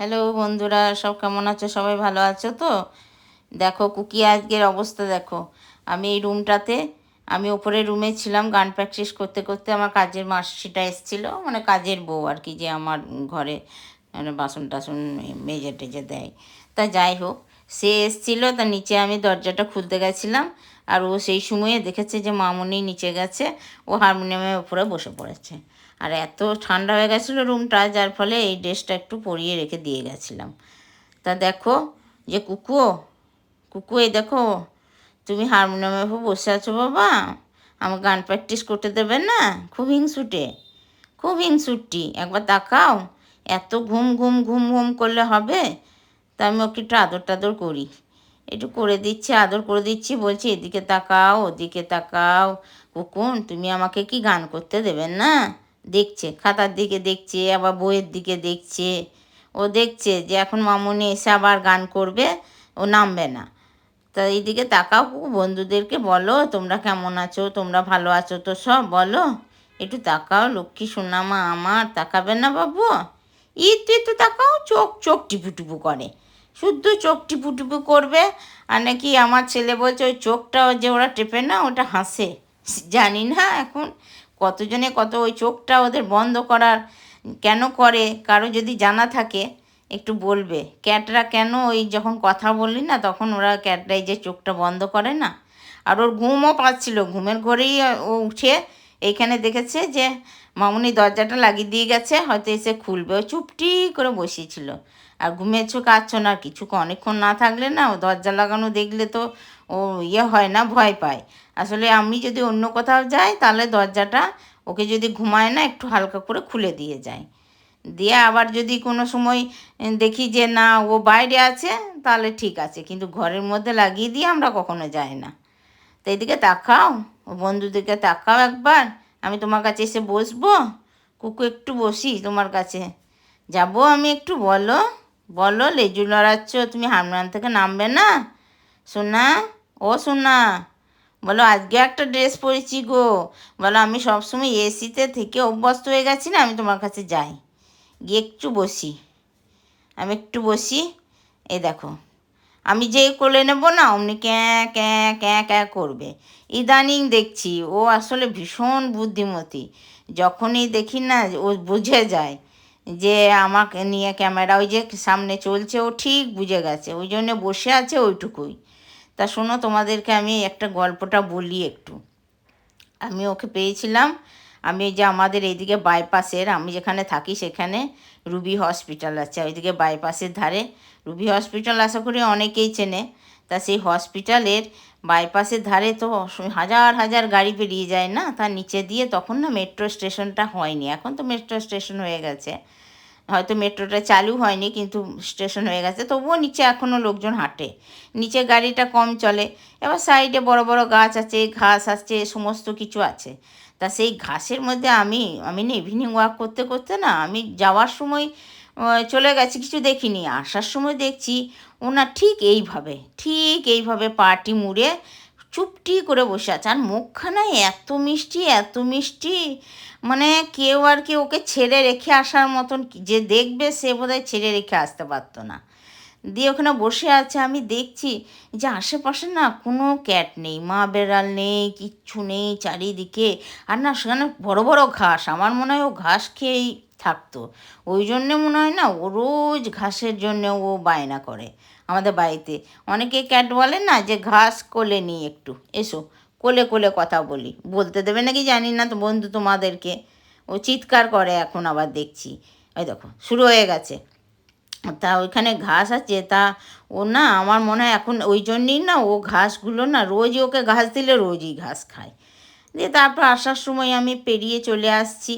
Hello বন্ধুরা, সব কেমন আছো? সবাই ভালো আছো তো? দেখো কুকি আজকের অবস্থা দেখো। আমি এই রুমটাতে, আমি ওপরের রুমে ছিলাম গান প্র্যাকটিস করতে করতে আমার কাজের মাসিটা এসেছিল মানে কাজের বউ আর কি, যে আমার ঘরে মানে বাসন টাসন মেজে টেজে দেয়। তা যাই হোক, সে এসেছিল, তা নিচে আমি দরজাটা খুলতে গেছিলাম। আর ও সেই সময়ে দেখেছে যে মামুনি নিচে গেছে, ও হারমোনিয়ামের উপরে বসে পড়েছে। আর এত ঠান্ডা হয়ে গেছিল রুমটা, যার ফলে এই ড্রেসটা একটু পরিয়ে রেখে দিয়ে গেছিলাম। তা দেখো যে কুকুও কুকু, এই দেখো, তুমি হারমোনিয়ামের উপর বসে আছো বাবা। আমার গান প্র্যাকটিস করতে দেবে না? খুব হিংসুটে, খুব হিংসুটি। একবার তাকাও, এত ঘুম ঘুম ঘুম ঘুম করলে হবে? তা আমি ওকে একটু আদর টাদর করি। একটু করে দিচ্ছি, আদর করে দিচ্ছি, বলছি, এদিকে তাকাও, ওদিকে তাকাও। কুকুন তুমি আমাকে কি গান করতে দেবেন না? দেখছে, খাতার দিকে দেখছে, আবার বইয়ের দিকে দেখছে। ও দেখছে যে এখন মামুনি এসে আবার গান করবে, ও নামবে না। তা এইদিকে তাকাও কুকু বন্ধুদেরকে বলো, তোমরা কেমন আছো? তোমরা ভালো আছো তো সব? বলো। একটু তাকাও, লক্ষ্মী সোনামা আমার, তাকাবে না বাবু? একটু একটু তাকাও, চোখ চোখ টিপু টিপু করে। শুদ্ধ চোখ টিপু টিপু করবে। আর নাকি আমার ছেলে বলছে, ওই চোখটা যে ওরা টেপে না, ওটা হাসে। জানি না এখন কতজনে কত, ওই চোখটা ওদের বন্ধ করার কেন করে? কারও যদি জানা থাকে, একটু বলবে। ক্যাটরা কেন ওই যখন কথা বললি না, তখন ওরা ক্যাটরাই যে চোখটা বন্ধ করে না? আর ওর ঘুমও পাচ্ছিল। ঘুমের ঘরেই ও উঠে এইখানে দেখেছে যে, মামুনি দরজাটা লাগিয়ে দিয়ে গেছে, হয়তো এসে খুলবে। ও চুপটি করে বসিয়েছিল আর চোখ কাচ্ছ না কিছু অনেকক্ষণ না থাকলে না ও দরজা লাগানো দেখলে তো ও ইয়ে হয় না, ভয় পায়। আসলে আমি যদি অন্য কোথাও যাই, তাহলে দরজাটা ওকে যদি ঘুমায় না, একটু হালকা করে খুলে দিয়ে যায় দিয়ে আবার যদি কোনো সময় দেখি যে না, ও বাইরে আছে, তাহলে ঠিক আছে, কিন্তু ঘরের মধ্যে লাগিয়ে দিয়ে আমরা কখনো যাই না। তো এদিকে তাকাও, ও বন্ধুদেরকে তাকাও একবার, আমি তোমার কাছে এসে বসবো? কুকু, একটু বসি তোমার কাছে। যাব আমি একটু, বলো। বলো, লেজু লড়াচ্ছ, তুমি হারমোনিয়াম থেকে নামবে না? সোনা, ও সোনা, বলো, আজকে একটা ড্রেস পরেছি গো। বলো, আমি সবসময় এসিতে থেকে অভ্যস্ত হয়ে গেছি না, আমি তোমার কাছে যাই। গিয়ে একটু বসি। আমি একটু বসি। এই দেখো, আমি যেই কোলে নেব না, অমনি ক্যাঁ ক্যাঁ ক্যাঁ ক্যাঁ করবে। ইদানিং দেখছি, ও আসলে ভীষণ বুদ্ধিমতী। যখনই দেখি না, ও বুঝে যায়। যে আমাকে নিয়ে ক্যামেরা ওই যে সামনে চলছে, ও ঠিক বুঝে গেছে, ওই জন্য বসে আছে ওইটুকুই। তা শোনো, তোমাদেরকে আমি একটা গল্পটা বলি একটু। আমি ওকে পেয়েছিলাম, আমি যে আমাদের এইদিকে বাইপাসের, আমি যেখানে থাকি সেখানে রুবি হসপিটাল আছে, ওইদিকে বাইপাসের ধারে। রুবি হসপিটাল আশা করি অনেকেই চেনে। তা সেই হসপিটালের বাইপাসের ধারে তো হাজার হাজার গাড়ি পেরিয়ে যায় না তার নিচে দিয়ে তখন না মেট্রো স্টেশনটা হয়নি, এখন তো মেট্রো স্টেশন হয়ে গেছে। হয়তো মেট্রোটা চালু হয়নি, কিন্তু স্টেশন হয়ে গেছে। তবুও নিচে এখনও লোকজন হাঁটে। নিচে গাড়িটা কম চলে। এবার সাইডে বড় বড় গাছ আছে, ঘাস আছে সমস্ত কিছু আছে। তা সেই ঘাসের মধ্যে আমি আমি না ইভিনিং ওয়াক করতে করতে না, আমি যাওয়ার সময় চলে গেছি, কিছু দেখিনি। আসার সময় দেখছি ওনা ঠিক এইভাবে ঠিক এইভাবে পাটি মুড়ে চুপটি করে বসে আছে। আর মুখখানা এত মিষ্টি এত মিষ্টি। মানে কেউ আর কি ওকে ছেড়ে রেখে আসার মতন যে দেখবে সে বোধহয় ছেড়ে রেখে আসতে পারতো না। দিয়ে ওখানে বসে আছে, আমি দেখছি যে আশেপাশে না কোনো ক্যাট নেই, মা বেড়াল নেই, কিচ্ছু নেই চারিদিকে। আর না, সেখানে বড় বড় ঘাস। আমার মনে হয় ও ঘাস খেয়েই থাকতো। ওই জন্যে মনে হয় না ও রোজ ঘাসের জন্য ও বায়না করে। আমাদের বাড়িতে। অনেকে ক্যাট বলে না যে ঘাস কোলে নিই একটু। এসো, কোলে কোলে কথা বলি। বলতে দেবে নাকি জানি না তো বন্ধু তোমাদেরকে। ও চিৎকার করে এখন আবার দেখছি। ওই দেখো, শুরু হয়ে গেছে। তা ওইখানে ঘাস আছে, তা ও না আমার মনে হয় এখন ওই জন্যই না ও ঘাসগুলো না রোজই ওকে ঘাস দিলে রোজই ঘাস খায়। দিয়ে তারপর আসার সময় আমি পেরিয়ে চলে আসছি।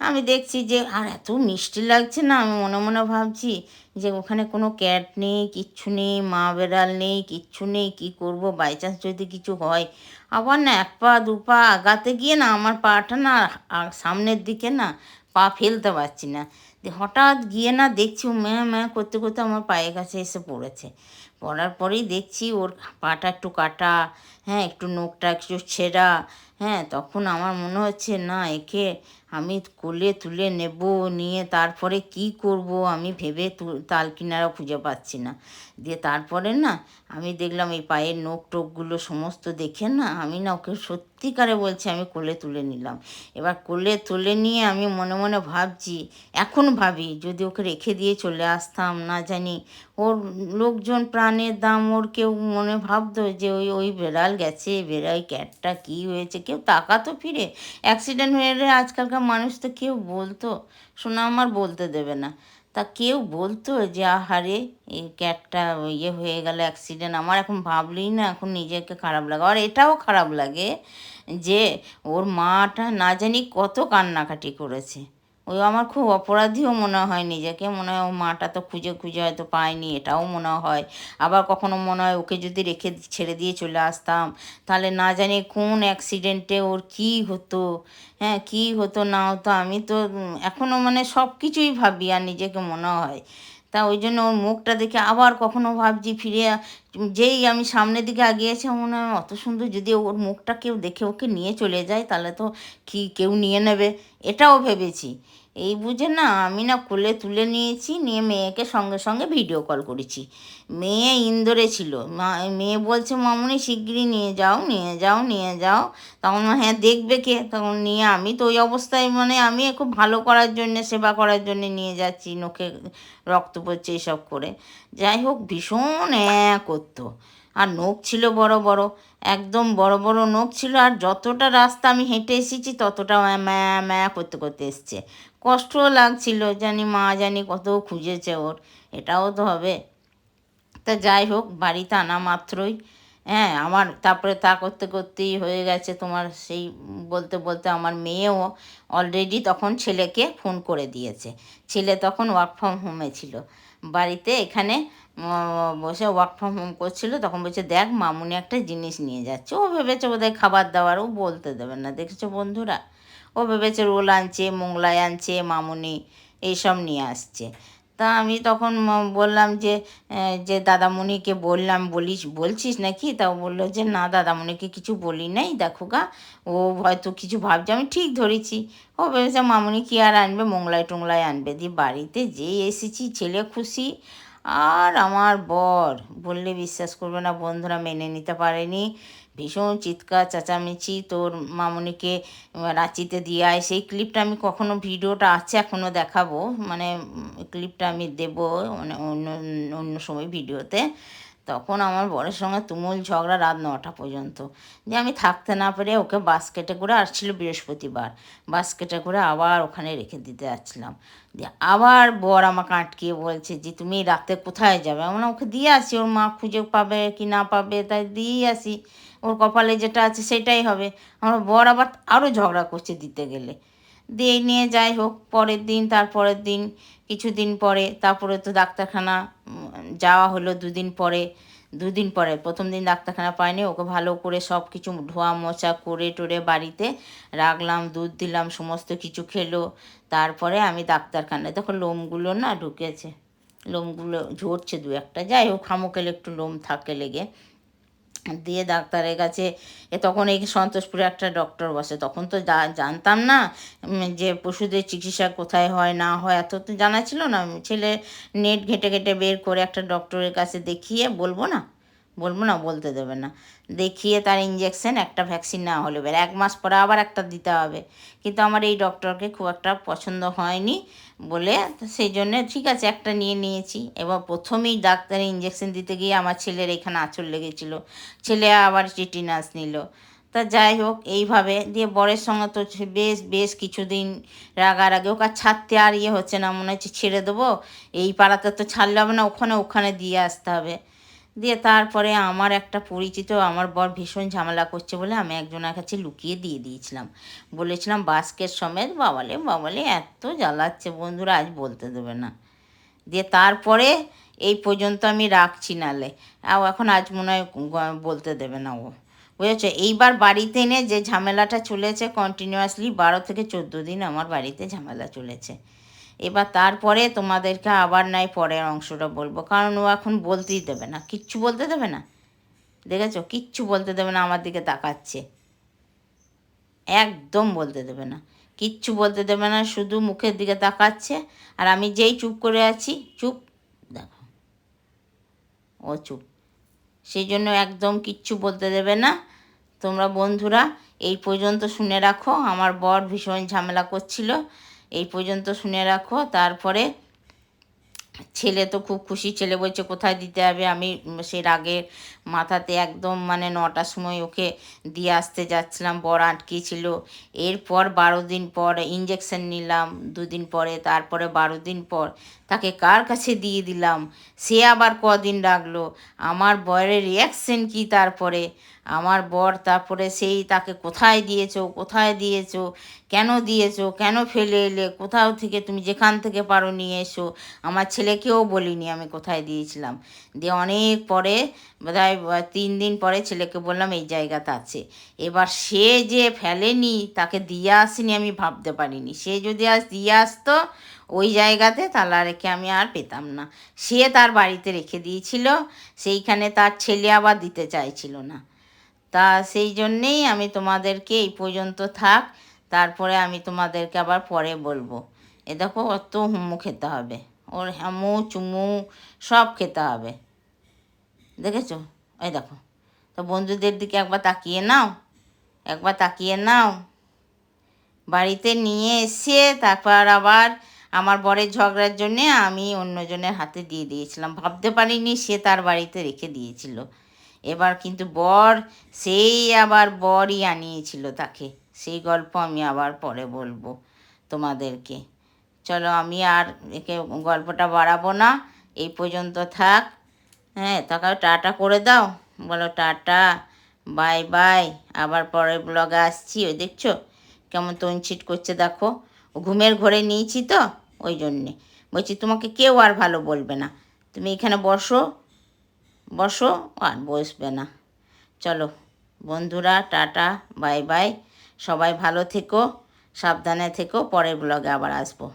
আমি দেখছি যে, আর এত মিষ্টি লাগছে না? আমি মনে মনে ভাবছি যে, ওখানে কোনো ক্যাট নেই, কিচ্ছু নেই, মা বেড়াল নেই, কিচ্ছু নেই, কী করব? বাই চান্স যদি কিছু হয়। আবার না, এক পা, দু পা আগাতে গিয়ে না, আমার পাটা না সামনের দিকে না, পা ফেলতে পারছি না। হঠাৎ গিয়ে না দেখছি ম্যাঁ ম্যাঁ করতে করতে আমার পায়ের কাছে এসে পড়েছে। পড়ার পরেই দেখছি ওর পাটা একটু কাটা হ্যাঁ একটু নোখটা একটু ছেঁড়া হ্যাঁ তখন আমার মনে হচ্ছে, না, একে আমি কোলে তুলে নেব নিয়ে তারপরে কি করব আমি ভেবে তাল কিনারা খুঁজে পাচ্ছি না। দিয়ে তারপরে না আমি দেখলাম এই পায়ের নোক টোকগুলো সমস্ত দেখে না আমি না ওকে সত্যিকারে বলছি আমি কোলে তুলে নিলাম। এবার কোলে তুলে নিয়ে আমি মনে মনে ভাবছি, এখন ভাবি যদি ওকে রেখে দিয়ে চলে আসতাম, না জানি। ওর লোকজন প্রাণের দাম, ওর কেউ মনে ভাবতো যে ওই ওই বেড়াল গেছে বেড়াই ক্যাটটা কী হয়েছে, কেউ তাকাতো ফিরে। অ্যাক্সিডেন্ট হয়ে আজকালকার মানুষ তো কেউ বলতো শোনা আমার বলতে দেবে না। তা কেউ বলতো যে, আহারে এই ক্যাটটা ইয়ে হয়ে গেল, অ্যাক্সিডেন্ট। আমার এখন ভাবলেই না, এখন নিজেকে খারাপ লাগে, আর এটাও খারাপ লাগে যে ওর মাটা না জানি কত কান্নাকাটি করেছে। ওই আমার খুব অপরাধীও মনে হয় নিজেকে, মনে হয় ও মাটা তো খুঁজে খুঁজে হয়তো পায়নি, এটাও মনে হয়। আবার কখনো মনে হয় ওকে যদি রেখে ছেড়ে দিয়ে চলে আসতাম, তাহলে না জানি কোন অ্যাক্সিডেন্টে ওর কী হতো হ্যাঁ কী হতো না হতো, আমি তো এখনও মানে সব কিছুই ভাবি আর নিজেকে মনে হয়। তা ওই জন্য ওর মুখটা দেখে আবার কখনো ভাবছি ফিরে যেই আমি সামনের দিকে আগিয়েছি মনে হয় অত সুন্দর যদি ওর মুখটা কেউ দেখে ওকে নিয়ে চলে যায়, তাহলে তো কি কেউ নিয়ে নেবে? এটাও ভেবেছি। এই বুঝে না আমি না কোলে তুলে নিয়েছি, নিয়ে মেয়েকে সঙ্গে সঙ্গে ভিডিও কল করেছি। মেয়ে ইন্দোরে ছিল। মেয়ে বলছে, মামুনি, শিগগিরই নিয়ে যাও নিয়ে যাও নিয়ে যাও। তখন হ্যাঁ দেখবে কে? তখন নিয়ে, আমি তো ওই অবস্থায় মানে আমি খুব ভালো করার জন্য, সেবা করার জন্য নিয়ে যাচ্ছি নোকে রক্ত পড়ছে, এসব করে। যাই হোক, ভীষণ অ্যাঁ করতো আর নখ ছিল বড় বড়, একদম বড় বড় নখ ছিল আর যতটা রাস্তা আমি হেঁটে এসেছি ততটা ম্যা ম্যা করতে করতে এসছে। কষ্টও লাগছিল, জানি মা জানি কত খুঁজেছে ওর, এটাও তো হবে। তা যাই হোক, বাড়িতে আনা মাত্রই। হ্যাঁ আমার তারপরে তা করতে করতেই হয়ে গেছে তোমার সেই বলতে বলতে আমার মেয়েও অলরেডি তখন ছেলেকে ফোন করে দিয়েছে। ছেলে তখন ওয়ার্ক ফ্রম হোমে ছিল। বাড়িতে এখানে বসে ওয়ার্ক ফ্রম হোম করছিল, তখন বলছে, দেখ, মামুনি একটা জিনিস নিয়ে যাচ্ছে। ও ভেবেছে বোধহয় খাবার দাবার, ও বলতে দেবে না। দেখেছ বন্ধুরা? ও ভেবেছে রোল আনছে মোগলাই আনছে, মামুনি এইসব নিয়ে আসছে। তা আমি তখন বললাম যে যে দাদামণিকে বললাম, বলিস, বলছিস নাকি? তা বলল যে, না, দাদামণিকে কিছু বলি নাই, দেখো গা, ও হয়তো কিছু ভাবছে, আমি ঠিক ধরেছি। ও ভেবেছে, মামুনি কি আর আনবে? মোংলাই টোংলাই আনবে? দিয়ে বাড়িতে যেই এসেছি, ছেলে খুশি আর আমার বর বললে বিশ্বাস করবে না, বন্ধুরা মেনে নিতে পারেনি। ভীষণ চিৎকার, চেঁচামেচি তোর মামনিকে রাঁচিতে দিয়ে আয়। সেই ক্লিপটা আমি কখনো, ভিডিওটা আছে এখনও দেখাবো। মানে ক্লিপটা আমি দেবো মানে অন্য অন্য সময় ভিডিওতে। তখন আমার বরের সঙ্গে তুমুল ঝগড়া রাত নটা পর্যন্ত। যে আমি থাকতে না পেরে ওকে বাস্কেটে করে আসছিল বৃহস্পতিবার। বাস্কেটে করে আবার ওখানে রেখে দিতে যাচ্ছিলাম। দিয়ে আবার বর আমাকে আটকিয়ে বলছে যে, তুমি রাতে কোথায় যাবে? আমরা ওকে দিয়ে আসি, ওর মা খুঁজে পাবে কি না পাবে তাই দিয়েই আসি। ওর কপালে যেটা আছে সেটাই হবে। আমার বর আবার আরও ঝগড়া করছে দিতে গেলে। দিয়ে নিয়ে যাই হোক, পরের দিন, তারপরের দিন, কিছুদিন পরে, তারপরে তো ডাক্তারখানা যাওয়া হলো দুদিন পরে দুদিন পরে, প্রথম দিন ডাক্তারখানা পাইনি, ওকে ভালো করে সব কিছু ধোয়া মোছা করে টোরে বাড়িতে রাখলাম, দুধ দিলাম, সমস্ত কিছু খেলো, তারপরে আমি ডাক্তারখানায় তখন লোমগুলো না ঢুকেছে, লোমগুলো ঝরছে দু একটা, যাই হোক খামোকেলে একটু লোম থাকে লেগে দিয়ে ডাক্তারের কাছে, এ তখন এই সন্তোষপুরে একটা ডক্টর বসে। তখন তো জানতাম না যে পশুদের চিকিৎসা কোথায় হয়, না হয়, এত তো জানা ছিল না। ছেলে নেট ঘেটে ঘেটে বের করে একটা ডক্টরের কাছে দেখিয়ে বলব না? বলব না, বলতে দেবে না। দেখিয়ে তার ইঞ্জেকশন একটা ভ্যাকসিন নেওয়া হলো। এবার এক মাস পরে আবার একটা দিতে হবে। কিন্তু আমার এই ডক্টরকে খুব একটা পছন্দ হয়নি বলে সেই জন্য ঠিক আছে, একটা নিয়ে নিয়েছি। এবার প্রথমেই ডাক্তারের ইঞ্জেকশন দিতে গিয়ে আমার ছেলের এখানে আঁচড় লেগেছিল। ছেলে আবার টিটিনাস নিল। তা যাই হোক, এইভাবে দিয়ে বরের সঙ্গে তো বেশ বেশ কিছুদিন রাগারাগি। ওকে ছাড়তে আর ইয়ে হচ্ছে না, মনে হচ্ছে ছেড়ে দেবো। এই পাড়াতে তো ছাড়লে হবে না, ওখানে ওখানে দিয়ে আসতে হবে। দিয়ে তারপরে আমার একটা পরিচিত আমার বর ভীষণ ঝামেলা করছে বলে আমি একজনের কাছে লুকিয়ে দিয়ে দিয়েছিলাম। বলেছিলাম, বাস্কেট সমেত বাবালে বাবালে এত জ্বালাচ্ছে বন্ধুরা, আজ বলতে দেবে না। দিয়ে তারপরে এই পর্যন্ত আমি রাখছি নালে। এখন আজ মনে হয় বলতে দেবে না ও। বুঝেছ? এইবার বাড়িতে এনে যে ঝামেলাটা চলেছে কন্টিনিউয়াসলি বারো থেকে চোদ্দ দিন আমার বাড়িতে ঝামেলা চলেছে। এবার তারপরে তোমাদেরকে আবার নাই পরের অংশটা বলব। কারণ ও এখন বলতেই দেবে না। কিচ্ছু বলতে দেবে না? দেখেছ? কিচ্ছু বলতে দেবে না, আমার দিকে তাকাচ্ছে। একদম বলতে দেবে না। কিচ্ছু বলতে দেবে না, শুধু মুখের দিকে তাকাচ্ছে। আর আমি যেই চুপ করে আছি, চুপ, দেখো। ও চুপ। সেই জন্য একদম কিচ্ছু বলতে দেবে না। তোমরা বন্ধুরা, এই পর্যন্ত শুনে রাখো। আমার বর ভীষণ ঝামেলা করছিল। এই পর্যন্ত শুনে রাখো। তারপরে ছেলে তো খুব খুশি। ছেলে বলছে, কোথায় দিতে হবে? আমি, সে রাগে মাথাতে একদম মানে নটার সময় ওকে দিয়ে আসতে যাচ্ছিলাম, বর আটকিয়েছিল এরপর বারো দিন পর ইঞ্জেকশন নিলাম, দুদিন পরে, তারপরে বারো দিন পর তাকে কার কাছে দিয়ে দিলাম? সে আবার কদিন রাখল? আমার বরের রিয়াকশন কি তারপরে? আমার বর তারপরে সেই তাকে কোথায় দিয়েছ? কোথায় দিয়েছ? কেন দিয়েছ? কেন ফেলে এলে? কোথাও থেকে তুমি যেখান থেকে পারো নিয়ে এসো। আমার ছেলেকেও বলিনি আমি কোথায় দিয়েছিলাম। দিয়ে অনেক পরে, বোধহয় তিন দিন পরে ছেলেকে বললাম, এই জায়গাতে আছে। এবার সে যে ফেলেনি, তাকে দিয়ে আসেনি আমি ভাবতে পারিনি। সে যদি আজ দিয়ে আসতো, ওই জায়গাতে তালা রেখে আমি আর পেতাম না। সে তার বাড়িতে রেখে দিয়েছিল, সেইখানে তার ছেলে আবার দিতে চাইছিল না। তা সেই জন্যেই আমি তোমাদেরকে এই পর্যন্ত থাক, তারপরে আমি তোমাদেরকে আবার পরে বলব। এ দেখো, অত হুমু খেতে হবে। ওর হ্যামু, চুমু সব খেতে হবে। দেখেছ? এই দেখো, তো বন্ধুদের দিকে একবার তাকিয়ে নাও, একবার তাকিয়ে নাও। বাড়িতে নিয়ে এসে তারপর আবার আমার বরের ঝগড়ার জন্যে আমি অন্যজনের হাতে দিয়ে দিয়েছিলাম। ভাবতে পারিনি সে তার বাড়িতে রেখে দিয়েছিল। এবার কিন্তু বর, সেই আবার বরই আনিয়েছিল তাকে। সেই গল্প আমি আবার পরে বলব তোমাদেরকে। চলো আমি আর একে গল্পটা বাড়াবো না। এই পর্যন্ত থাক। হ্যাঁ তাকে টাটা করে দাও। বলো, টাটা, বাই বাই। আবার পরের ব্লগে আসছি, ওই দেখছ? কেমন তঞ্চিট করছে, দেখো? ঘুমের ঘরে নিয়েছি তো, ওই জন্যে। বলছি, তোমাকে কেউ আর ভালো বলবে না। তুমি এখানে বসো বসো আর বসবে না। চলো, বন্ধুরা, টাটা, বাই বাই। সবাই ভালো থেকো, সাবধানে থেকো, পরের ব্লগে আবার আসব।